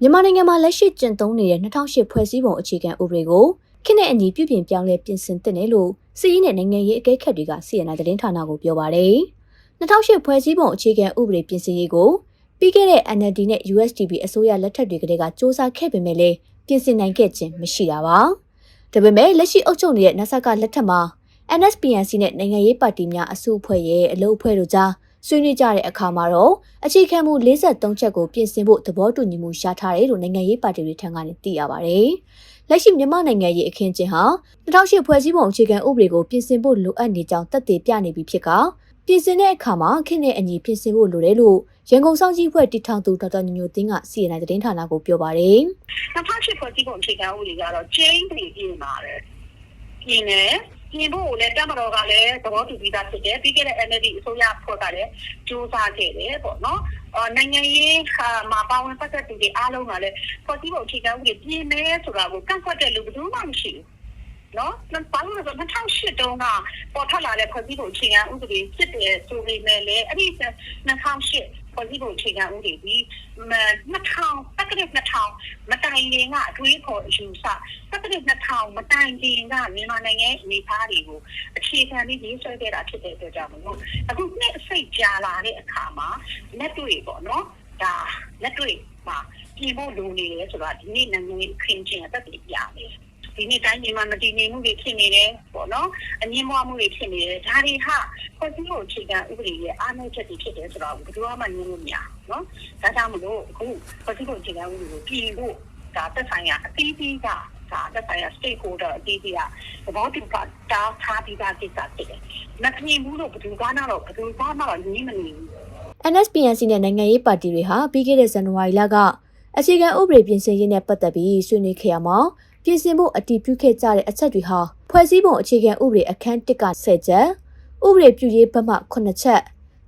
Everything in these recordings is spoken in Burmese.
မြန်မာနိုင်ငံမှာလက်ရှိကျင့်သုံးနေတဲ့2008ဖွဲ့စည်းပုံအခြေခံဥပဒေကိုခေတ်နဲ့အညီပြုပြင်ပြောင်းလဲပြင်ဆင်သင့်တယ်လို့စီးရီးနဲ့နိုင်ငံရေးအကဲခတ်တွေက CNN သတင်းဌာနကိုပြောပါတယ်။2008ဖွဲ့စည်းပုံအခြေခံဥပဒေပြင်ဆင်ရေးကိုပြီးခဲ့တဲ့ NLD နဲ့ USDP အစိုးရလက်ထက်တွေကတည်းကစ조사ခဲ့ပေမဲ့လည်းပြင်ဆင်နိုင်ခဲ့ခြင်းမရှိတာပါ။ဒါပေမဲ့လက်ရှိအုပ်ချုပ်နေတဲ့ NASA ကလက်ထက်မှာ NSPNC နဲ့နိုင်ငံရေးပါတီများအစုအဖွဲ့ရဲ့အလုပ်အဖွဲ့တို့ကြား ဆွေးနွေးကြတဲ့အခါမှာတော့အခြေခံမှု53ချက်ကိုပြင်ဆင်ဖို့သဘောတူညီမှုရထားတယ်လို့နိုင်ငံရေးပါတီတွေထံကနေသိရပါတယ်။လက်ရှိမြန်မာနိုင်ငံရေးအခင်းကျင်းဟာ2008ဖွဲ့စည်းပုံအခြေခံဥပဒေကိုပြင်ဆင်ဖို့လိုအပ်နေကြောင်းသက်သေပြနေပြီဖြစ်ကပြင်ဆင်တဲ့အခါမှာခေတ်နဲ့အညီပြင်ဆင်ဖို့လိုတယ်လို့ရန်ကုန်စောင့်ကြည့်ဖွဲ့တည်ထောင်သူဒေါက်တာညညသိန်းက CNN သတင်းဌာနကိုပြောပါတယ်2008ဖွဲ့စည်းပုံအခြေခံဥပဒေကတော့ကျင်းပြီးပြင်ပါတယ်ပြင်နေ ပြင်ဖို့လည်းတမတော်ကလည်း သဘောတူပြီးသားဖြစ်တယ် ပြီးခဲ့တဲ့ NLD အစိုးရဖွဲ့ကလည်းစူးစမ်းခဲ့တယ်ပေါ့နော်အော်နိုင်ငံရေးဟာမှာ ပါဝင်ပတ်သက်သူတွေအားလုံးကလည်း ဖွဲ့စည်းပုံအခြေခံဥပဒေ ပြင်မယ်ဆိုတာကို ကန့်ကွက်တဲ့လူ ဘယ်သူမှမရှိဘူးနော်ဘာလို့လဲဆိုတော့2008တုန်းက ပေါ်ထွက်လာတဲ့ ဖွဲ့စည်းပုံအခြေခံဥပဒေ ဖြစ်တယ်ဆိုပေမဲ့လည်း အဲ့ဒီ2008 ဖွဲ့စည်းပုံအခြေခံဥပဒေဒီ2000တက္ကသိုလ်2000မတိုင်ခင်ကအတွေးခေါ်အယူဆတက္ကသိုလ်2000မတိုင်ခင်ကမြန်မာနိုင်ငံအနေအထားတွေကိုအခြေခံပြီးရေးဆွဲခဲ့တာဖြစ်တဲ့အတွက်ကြောင့်မို့အခုနှစ်အစိတ်ကြာလာတဲ့အခါမှာလက်တွေ့ပေါ့နော်ဒါလက်တွေ့မှာပြင်ဖို့လိုနေတယ်ဆိုတော့ဒီနေ့နိုင်ငံရေးအခင်းချင်းအသက်တွေပြတယ် ဒီနေ့တိုင်းပြည်မှာမတည်ငြိမ်မှုတွေဖြစ်နေတယ်ပေါ့နော်အငြင်းပွားမှုတွေဖြစ်နေတယ်ဒါတွေဟာဖွဲ့စည်းပုံအခြေခံဥပဒေရဲ့အားနည်းချက်တွေဖြစ်တယ်ဆိုတော့ဘယ်သူမှညှင်းလို့မရနော်ဒါကြောင့်မလို့အခုဖွဲ့စည်းပုံအခြေခံဥပဒေကိုပြင်ဖို့ဒါသက်ဆိုင်ရာအသီးသီးကဒါသက်ဆိုင်ရာ stakeholder အသီးသီးကသဘောတူတာတားထားပြီးသားကိစ္စဖြစ်တယ်မမြင်ဘူးလို့ဘယ်သူကမှတော့ဘယ်သူကမှတော့ညင်းမနေဘူး NSPNC နဲ့နိုင်ငံရေးပါတီတွေဟာပြီးခဲ့တဲ့ဇန်နဝါရီလကအခြေခံဥပဒေပြင်ဆင်ရေးနဲ့ပတ်သက်ပြီးဆွေးနွေးခဲ့ရမှာ ပြင်ဆင်ဖို့အတည်ပြုခဲ့ကြတဲ့အချက်တွေဟာဖွဲ့စည်းပုံအခြေခံဥပဒေအခန်း1က10ချက်ဥပဒေပြုရေးဘက်မှ9ချက်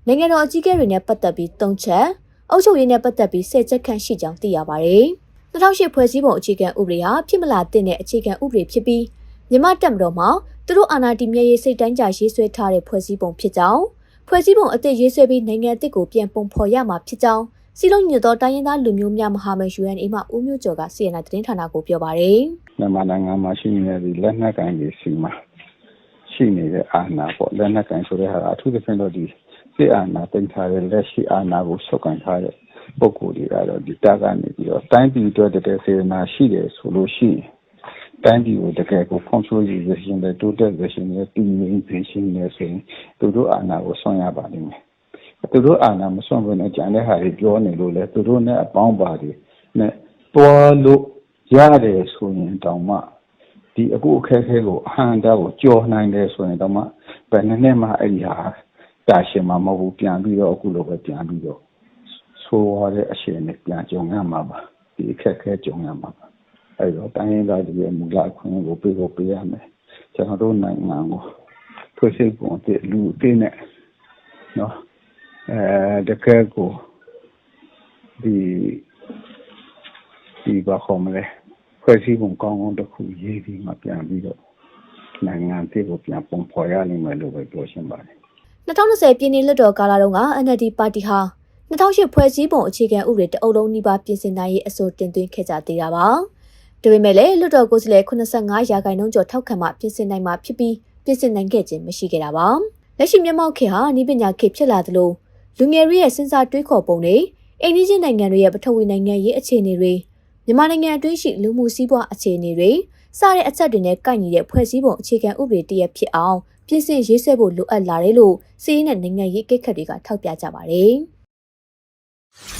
နိုင်ငံတော်အကြီးအကဲတွေနဲ့ပတ်သက်ပြီး3ချက်အုပ်ချုပ်ရေးနဲ့ပတ်သက်ပြီး10ချက်ခန့်ရှိကြောင်းသိရပါတယ်။2008ဖွဲ့စည်းပုံအခြေခံဥပဒေဟာဖြစ်မလာတဲ့အခြေခံဥပဒေဖြစ်ပြီးမြန်မာတပ်မတော်မှာသူတို့အာဏာတည်မြဲရေးစိတ်တိုင်းကြရေးဆွဲထားတဲ့ဖွဲ့စည်းပုံဖြစ်ကြောင်းဖွဲ့စည်းပုံအသစ်ရေးဆွဲပြီးနိုင်ငံအသစ်ကိုပြန်ပုံဖော်ရမှာဖြစ်ကြောင်းစီလုံးညွတ်သောတိုင်းရင်းသားလူမျိုးများမဟာမိတ် UNA မှဦးမျိုးကျော်က CNN သတင်းဌာနကိုပြောပါတယ် မြန်မာနိုင်ငံမှာရှိနေတဲ့ဒီလက်နက်ကိုင်တွေစီမှာရှိနေတဲ့အာဏာပေါ့လက်နက်ကိုင်ဆိုတဲ့ဟာအထူးသဖြင့်တော့ဒီစစ်အာဏာတင်ထားတဲ့လက်ရှိအာဏာကိုဆုတ်ကန်ထားတဲ့ပုံကိုယ်တွေကတော့ဒီတာကနေပြီးတော့တိုင်းပြည်အတွက်တကယ်စေနာရှိတယ်ဆိုလို့ရှိရင်တိုင်းပြည်ကိုတကယ်ကိုဖွံ့ဖြိုးရေးရရှင်တဲ့တိုးတက်ရရှင်တဲ့ပြည်ရင်းပြည်ရှင်နေဆိုရင်သူတို့အာဏာကိုဆွံ့ရပါလိမ့်မယ်သူတို့အာဏာမဆွံ့ဘဲနဲ့ကြံတဲ့ဟာတွေပြောနေလို့လေသူတို့နဲ့အပေါင်းပါတွေနဲ့တွားလို့ ရတယ်ဆိုရင်တောင်မှဒီအခုအခက်အခဲကိုအဟံတာကိုကြော်နိုင်တယ်ဆိုရင်တော့မှဘယ်နှစ်နှစ်မှအဲ့ဒီဟာတာရှင်မှာမဟုတ်ဘူးပြန်ပြီးတော့အခုလိုပဲပြန်ပြီးတော့ဆိုရတဲ့အရှင်နဲ့ပြန်ကြုံရမှာပါဒီအခက်အခဲကြုံရမှာပါအဲ့တော့တိုင်းရင်းသားတွေရဲ့မူလအခွင့်အရေးကိုပေးဖို့ပေးရမယ်ကျွန်တော်တို့နိုင်ငံကိုဖွဲ့စည်းပုံအသစ်လူအသစ်နဲ့နော်အဲတကယ်ကိုဒီဒီဘာခေါ်မလဲ ဖွဲ့စည်းပုံကောင်းကောင်းတစ်ခုရေးပြီးမှပြန်ပြီးတော့နိုင်ငံအသစ်ကိုပြန်ပုံဖော်ရနိုင်မယ်လို့ပဲပြောရှင်းပါတယ်2020ပြည်နယ်လွှတ်တော်ကာလတုန်းက NLD ပါတီဟာ2008ဖွဲ့စည်းပုံအခြေခံဥပဒေတအုပ်လုံးနီးပါးပြင်ဆင်နိုင်ရေးအဆိုတင်သွင်းခဲ့ကြသေးတာပါ။ဒါပေမဲ့လည်းလွှတ်တော်ကိုယ်စားလှယ်85ရာခိုင်နှုန်းကျော်ထောက်ခံမှပြင်ဆင်နိုင်မှာဖြစ်ပြီးပြင်ဆင်နိုင်ခဲ့ခြင်းမရှိခဲ့တာပါ။လက်ရှိမြန်မာခေတ်ဟာဤပညာခေတ်ဖြစ်လာသလိုလူငယ်တွေရဲ့စဉ်းစားတွေးခေါ်ပုံတွေအိန္ဒိယနိုင်ငံတွေရဲ့ပထဝီနိုင်ငံရေးအခြေအနေတွေ မြန်မာနိုင်ငံအတွင်းရှိလူမှုစီးပွားအခြေအနေတွေစတဲ့အချက်တွေနဲ့ကိုက်ညီတဲ့ဖွဲ့စည်းပုံအခြေခံဥပဒေတရက်ဖြစ်အောင်ပြင်ဆင်ရေးဆွဲဖို့လိုအပ်လာတယ်လို့စီးရဲနဲ့နိုင်ငံရေးကိစ္စတွေကထောက်ပြကြပါတယ်။